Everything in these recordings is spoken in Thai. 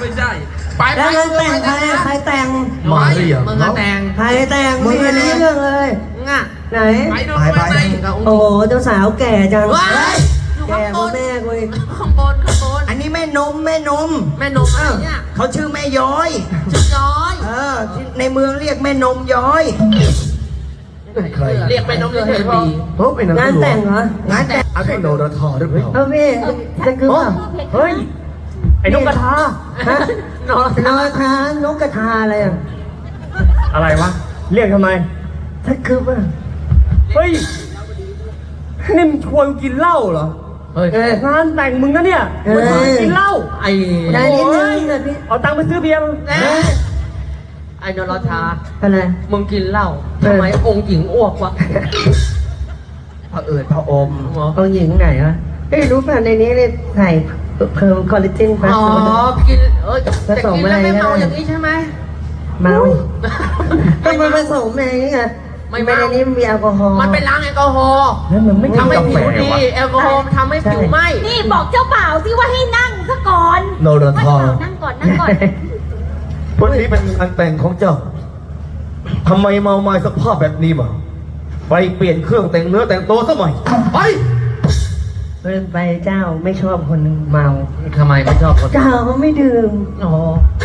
ไม่ใช่ ไปไปแล้วงานแต่งใครนะใครแต่ง มาหรือยังมึงอะแต่งใครแต่งไม่เห็นรู้เรื่องเลย มึงอะไหน ไปดูไปไปไปไหนกับองค์โอ้โหเจ้าสาวแก่จังว้ายอยู่แก่ข้างบกว่านแม่กูอีกข้างบนข้างบนอันนี้แม่นมแม่นมแม่นมอะไรเนี่ยเขาชื่อแม่ย้อยชุดย้อยเออที่ในเมืองเรียกแม่นมย้อย ใครเรียกแม่นมเฉยๆพอ เพราะเป็นงานแต่งเหรอ งานแต่งอาใช่โนรทอหรือเปล่า เอาพี่จะคือเปล่าเฮ้ย ไอ้นกกระทาฮะนอนนอยคานกกระทาอะไรอะอะไรวะ เรียกทำไม ถ้าคือว่าเฮ้ย นี่มึงชวนกูกินเหล้าเหรอเฮ้ย เอองานแต่งมึงนะเนี่ยเออมาชวนกินเหล้าไอ้ได้นิดนึงนะพี่เอาตังค์ไปซื้อเบียร์มาแน่ไอ้นรชา อะไร มึงกินเหล้าเออ ทำไมองค์หญิงอ้วกวะพระเอิญพระอม เอาหญิงไหนวะเอ้ยรู้ป่ะในนี้เนี่ยใส่ เพิ่มคอลลาเจนพัสอ๋อ กินเอ้ยผสมแต่กินแล้วอะไรไม่เมาก็ได้อย่างนี้ใช่ไหมเมาทำไมผสมอะไรนี่ไงไม่ไม่เมาในนี้มีแอลกอฮอล์มันเป็นล้างแอลกอฮอล์แล้วมันไม่ทำให้กาแฟผิวดีแอลกอฮอล์ทำให้ผิวไหม้นี่บอกเจ้าบ่าวสิว่าให้นั่งซะก่อนโนรทอนั่งก่อนนั่งก่อนวันนี้เป็นงานแต่งของเจ้าทำไมเมาไม้สภาพแบบนี้มาไปเปลี่ยนเครื่องแต่งเนื้อแต่งตัวซะใหม่ไป เดินไปเจ้าไม่ชอบคนเมา ทำไมไม่ชอบคนเจ้าเขาไม่ดื่ม อ๋อ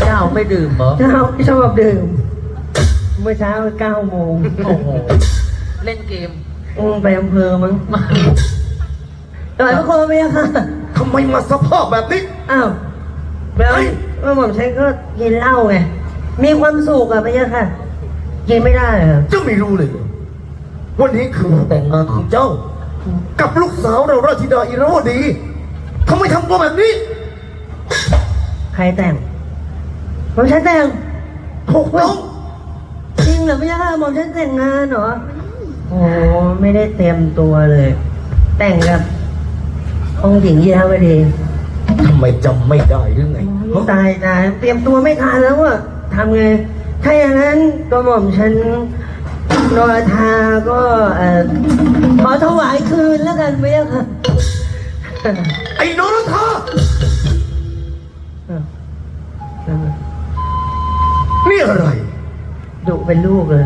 เจ้าไม่ดื่มเหรอ เจ้าไม่ชอบดื่ม เมื่อเช้าเก้าโมงโอ้โห เล่นเกมอืมไปอำเภอมั้งต่อยพระโคมไปยังค่ะทำไมมาสภาพแบบนี้ อ้าวแล้วเมื่อผมใช้ก็กินเหล้าไง มีความสุขอะไปยังค่ะกินไม่ได้เหรอเจ้าไม่รู้เลยเหรอวันนี้คืองานแต่งงานของเจ้า กับลูกสาวเราราชธิดาอิราวดีทำไมทำตัวแบบนี้ใครแต่งผมใช้แต่งถูกต้องจริงเหรอพี่ย่าหมอมฉันแต่งงานเหรอโอ้ไม่ได้เตรียมตัวเลย แต่งกับองค์หญิงยีราวดีทำไมจำไม่ได้หรือไงฮะตายตายเตรียมตัวไม่ทันแล้วอะทำไงถ้าอย่างนั้นก็หม่อมฉัน นรธาก็เอ่อขอถวายคืนแล้วกันพี่ย่าค่ะไอ้โนรทานี่อะไร ดุเป็นลูกเลย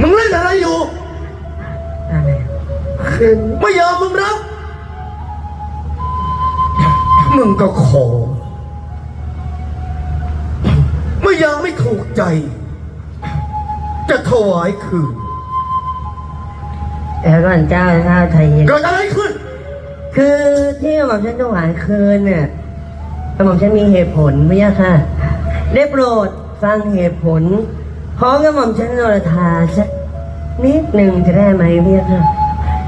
มึงเล่นอะไรอยู่ อะไรคืนไม่ยอมมึงรับมึงก็ขอ ไม่ยอมไม่ถูกใจ จะถวายคืน แต่ก่อนเจ้าเจ้าไทยเย็นเกิดอะไรขึ้น คือที่หม่อมฉันถวายคืนเนี่ยหม่อมฉันมีเหตุผลไม่ยากค่ะ ได้โปรดฟังเหตุผลของกระหม่อมฉันนรธาสักนิดหนึ่งจะได้ไหมพี่ค่ะ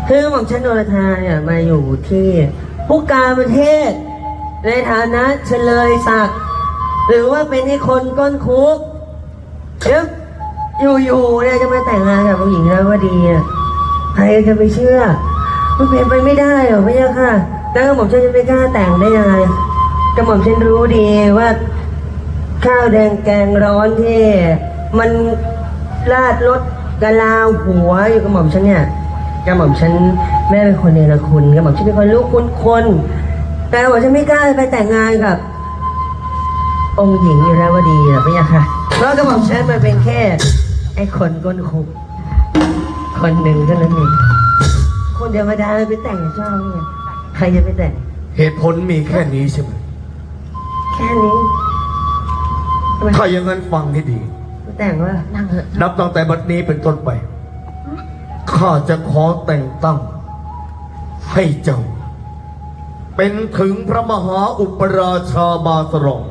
คือหม่อมฉันนรธาเนี่ยมาอยู่ที่ผู้การประเทศ ในฐานะเฉลยศักดิ์หรือว่าเป็นไอ้คนก้นคุกเดี๋ยว อยู่ๆเนี่ยจะมาแต่งงานกับผู้หญิงแล้วว่าดีอะใครจะไปเชื่อ มันเป็นไปไม่ได้หรอกพี่ค่ะ แล้วกระหม่อมฉันจะไม่กล้าแต่งได้ยังไงกระหม่อมฉันรู้ดีว่า ข้าวแดงแกงร้อนที่มันราดรสกะลาวหัวอยู่กับหม่อมฉันเนี่ยกระหม่อมฉันแม่เป็นคนเนรคุณกระหม่อมฉันเป็นคนลูกคุณคนแต่ว่าฉันไม่กล้าไปแต่งงานกับ องค์หญิงอยู่แล้วว่าดีหรอพี่ค่ะเพราะกระหม่อมฉันมันเป็นแค่ ไอ้คนก้นคุกคนหนึ่งเท่านั้นเองคนเดียวไม่ได้ไปแต่งกับเจ้าเนี่ยใครจะไปแต่ง เหตุผลมีแค่นี้ใช่ไหมแค่นี้ทำไมถ้าอย่างนั้นฟังให้ดี ไปแต่งว่านั่งเถอะนับตั้งแต่บัดนี้เป็นต้นไป ข้าจะขอแต่งตั้ง ให้เจ้า เป็นถึงพระมหาอุปราชาบาสรอง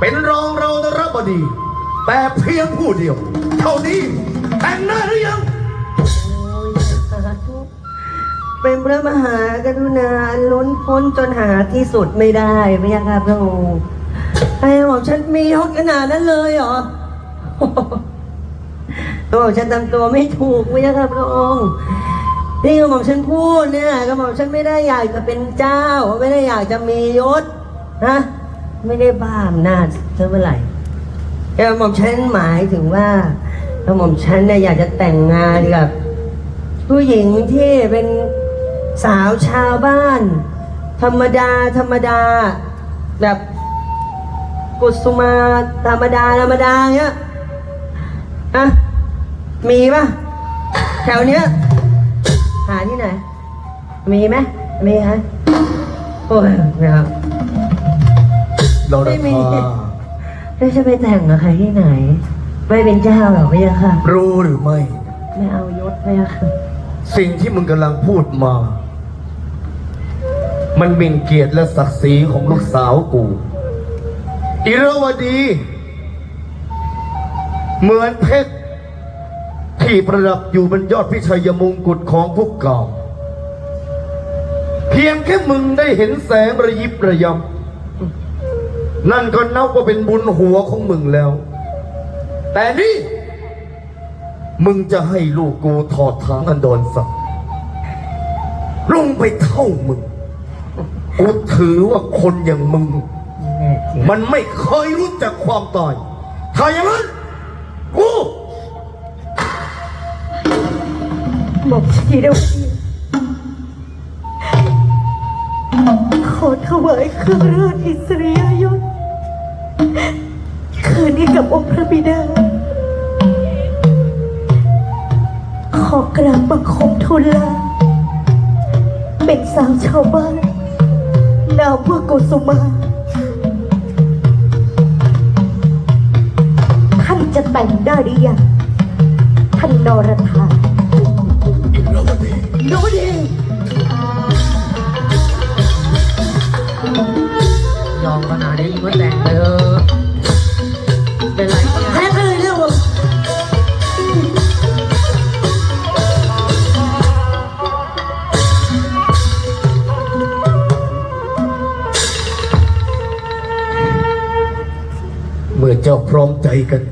เป็นรองเรานรบดี แต่เพียงผู้เดียว เท่านี้แต่งได้หรือยัง เป็นพระมหากรุณาอันล้นพ้นจนหาที่สุดไม่ได้พระยาค่ะพระองค์ไอ้บอกฉันมียศขนาดนั้นเลยเหรอตัวบอกฉันทำตัวไม่ถูกพระยาค่ะพระองค์ที่กระหม่อมฉันพูดเนี่ยกระหม่อมฉันไม่ได้อยากจะเป็นเจ้า ไม่ได้อยากจะมียศนะไม่ได้บ้าอำนาจเท่าไหร่ กระหม่อมฉันหมายถึงว่ากระหม่อมฉันเนี่ยอยากจะแต่งงานกับ ผู้หญิงที่เป็นสาวชาวบ้าน ธรรมดาธรรมดา แบบกุสุมาธรรมดาธรรมดาเงี้ยอะมีปะแถวเนี้ยหาที่ไหน มีไหมมีฮะโอ้ยนะครับเราไม่มีธา แล้วจะไปแต่งกับใครที่ไหน ไม่เป็นเจ้าหรอกพี่ยะค่ะ รู้หรือไม่ ไม่เอายศพี่ยะค่ะ สิ่งที่มึงกำลังพูดมา มันหมิ่นเกียรติและศักดิ์ศรีของลูกสาวกู อิรวดี เหมือนเพชรที่ประดับอยู่บนยอดพิชัยมงกุฎของพวกเก่า เพียงแค่มึงได้เห็นแสงระยิบระยับ นั่นก็นับว่าเป็นบุญหัวของมึงแล้ว แต่นี่ มึงจะให้ลูกกูถอดทางอันโดนสักลงไปเท่ามึง กูถือว่าคนอย่างมึง มันไม่เคยรู้จักความตายถ้าอย่างนั้นกูบอกชีเดวดีขอถวายเครื่องราชอิสริยยศ คืนนี้กับองค์พระบิดา ขอกราบบังคมทูลลา เป็นสาวชาวบ้านนามว่ากุสุมา ท่านจะแต่งได้หรือยัง ท่านนรธา พร้อมใจกัน